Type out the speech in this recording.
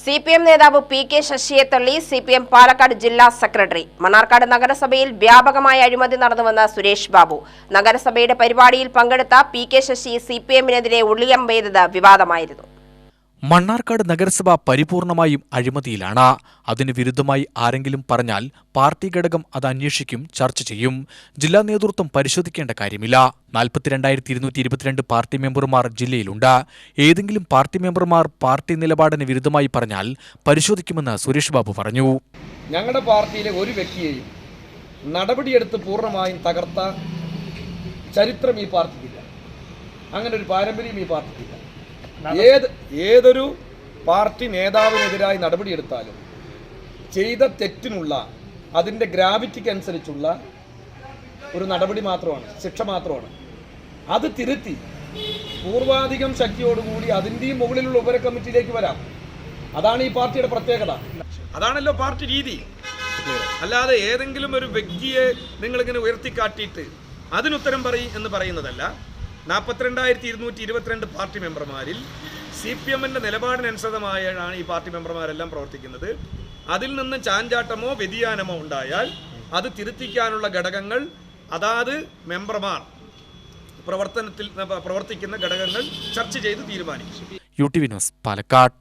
C P M നേതാവ് P K ശശിയെ തള്ളി സി പി എം പാലക്കാട് ജില്ലാ സെക്രട്ടറി. മണ്ണാർക്കാട് നഗരസഭയിൽ വ്യാപകമായ അഴിമതി നടന്നുവെന്ന സുരേഷ് ബാബു. നഗരസഭയുടെ പരിപാടിയിൽ പങ്കെടുത്ത P K Sasi C P എമ്മിനെതിരെ ഉള്ളിയം വേദത വിവാദമായിരുന്നു. മണ്ണാർക്കാട് നഗരസഭ പരിപൂർണമായും അഴിമതിയിലാണ്. അതിന് വിരുദ്ധമായി ആരെങ്കിലും പറഞ്ഞാൽ പാർട്ടി ഘടകം അത് അന്വേഷിക്കും ചർച്ച ചെയ്യും. ജില്ലാ നേതൃത്വം പരിശോധിക്കേണ്ട കാര്യമില്ല. നാൽപ്പത്തിരണ്ടായിരത്തി ഇരുന്നൂറ്റി ഇരുപത്തിരണ്ട് പാർട്ടി മെമ്പർമാർ ജില്ലയിലുണ്ട്. ഏതെങ്കിലും പാർട്ടി മെമ്പർമാർ പാർട്ടി നിലപാടിന് വിരുദ്ധമായി പറഞ്ഞാൽ പരിശോധിക്കുമെന്ന് സുരേഷ് ബാബു പറഞ്ഞു. ഞങ്ങളുടെ പാർട്ടിയിലെ ഒരു വ്യക്തിയെയും നടപടിയെടുത്ത് പൂർണമായും തകർത്ത ചരിത്രം ഈ പാർട്ടിക്കില്ല. അങ്ങനെ ഒരു പാരമ്പര്യം ഈ പാർട്ടിക്കില്ല. ഏത് ഏതൊരു പാർട്ടി നേതാവിനെതിരായി നടപടിയെടുത്താലും ചെയ്ത തെറ്റിനുള്ള അതിന്റെ ഗ്രാവിറ്റിക്ക് അനുസരിച്ചുള്ള ഒരു നടപടി മാത്രമാണ് ശിക്ഷ മാത്രമാണ്. അത് തിരുത്തി പൂർവാധികം ശക്തിയോടുകൂടി അതിന്റെയും മുകളിലുള്ള ഉപര കമ്മിറ്റിയിലേക്ക് വരാം. അതാണ് ഈ പാർട്ടിയുടെ പ്രത്യേകത. അതാണല്ലോ പാർട്ടി രീതി. അല്ലാതെ ഏതെങ്കിലും ഒരു വ്യക്തിയെ നിങ്ങളിങ്ങനെ ഉയർത്തിക്കാട്ടിയിട്ട് അതിനുത്തരം പറയും എന്ന് പറയുന്നതല്ല. നാൽപ്പത്തിരണ്ടായിരത്തി ഇരുന്നൂറ്റി ഇരുപത്തിരണ്ട് പാർട്ടി മെമ്പർമാരിൽ സി പി എമ്മിന്റെ നിലപാടിനനുസൃതമായാണ് ഈ പാർട്ടി മെമ്പർമാരെല്ലാം പ്രവർത്തിക്കുന്നത്. അതിൽ നിന്ന് ചാഞ്ചാട്ടമോ വ്യതിയാനമോ ഉണ്ടായാൽ അത് തിരുത്തിക്കാനുള്ള ഘടകങ്ങൾ അതാത് മെമ്പർമാർ പ്രവർത്തനത്തിൽ പ്രവർത്തിക്കുന്ന ഘടകങ്ങൾ ചർച്ച ചെയ്ത് തീരുമാനിക്കും. U T V news Palakkad.